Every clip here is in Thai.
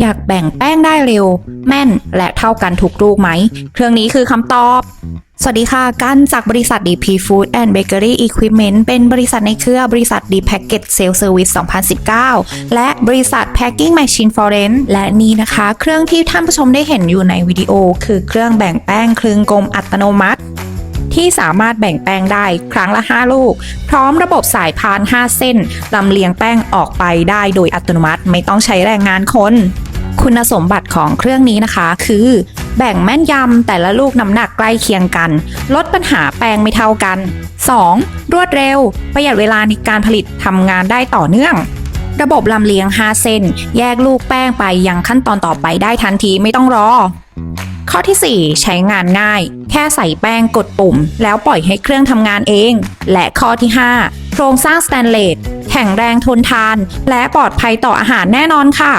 อยากแบ่งแป้งได้เร็ว แม่นและเท่ากันทุกลูกไหม เครื่องนี้คือคำตอบ สวัสดีค่ะ กันจากบริษัท DP Food and Bakery Equipment เป็นบริษัทในเครือบริษัท D Packet Sales Service 2019 และบริษัท Packing Machine Foreign และนี่นะคะ เครื่องที่ท่านผู้ชมได้เห็นอยู่ในวิดีโอ คือเครื่องแบ่งแป้งคลึงกลมอัตโนมัติ ที่สามารถแบ่งแป้งได้ครั้งละ 5 ลูก พร้อมระบบสายพาน 5 เส้นลำเลียงแป้งออกไปได้โดยอัตโนมัติไม่ต้องใช้แรงงานคนคุณสมบัติของเครื่องนี้นะคะ คือ แบ่งแม่นยำแต่ละลูกน้ำหนักใกล้เคียงกัน ลดปัญหาแป้งไม่เท่ากัน 2. รวดเร็ว ประหยัดเวลาในการผลิตทำงานได้ต่อเนื่อง ระบบลำเลียง 5 เส้น แยกลูกแป้งไปยังขั้นตอนต่อไปได้ทันทีไม่ต้องรอ ข้อที่ 4 ใช้งานง่าย แค่ใส่แป้งกดปุ่ม แล้วปล่อยให้เครื่องทำงานเอง และข้อที่ 5 โครงสร้างสแตนเลสแข็งแรงทนทาน และปลอดภัยต่ออาหารแน่นอนค่ะ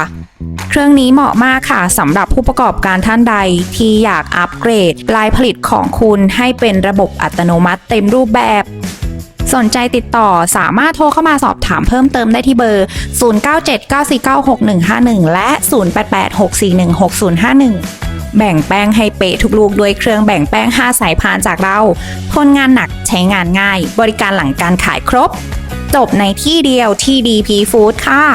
เครื่องนี้เหมาะมากค่ะสำหรับผู้ประกอบการท่านใด ที่อยากอัปเกรดลายผลิตของคุณให้เป็นระบบอัตโนมัติเต็มรูปแบบ สนใจติดต่อสามารถโทรเข้ามาสอบถามเพิ่มเติมได้ที่เบอร์ 0979496151 และ 0864416051 แบ่งแป้งให้เป๊ะทุกลูกด้วยเครื่องแบ่งแป้ง 5 สายพานจากเราทนงานหนักใช้งานง่าย บริการหลังการขายครบ จบในที่เดียวที่ DP Food ค่ะ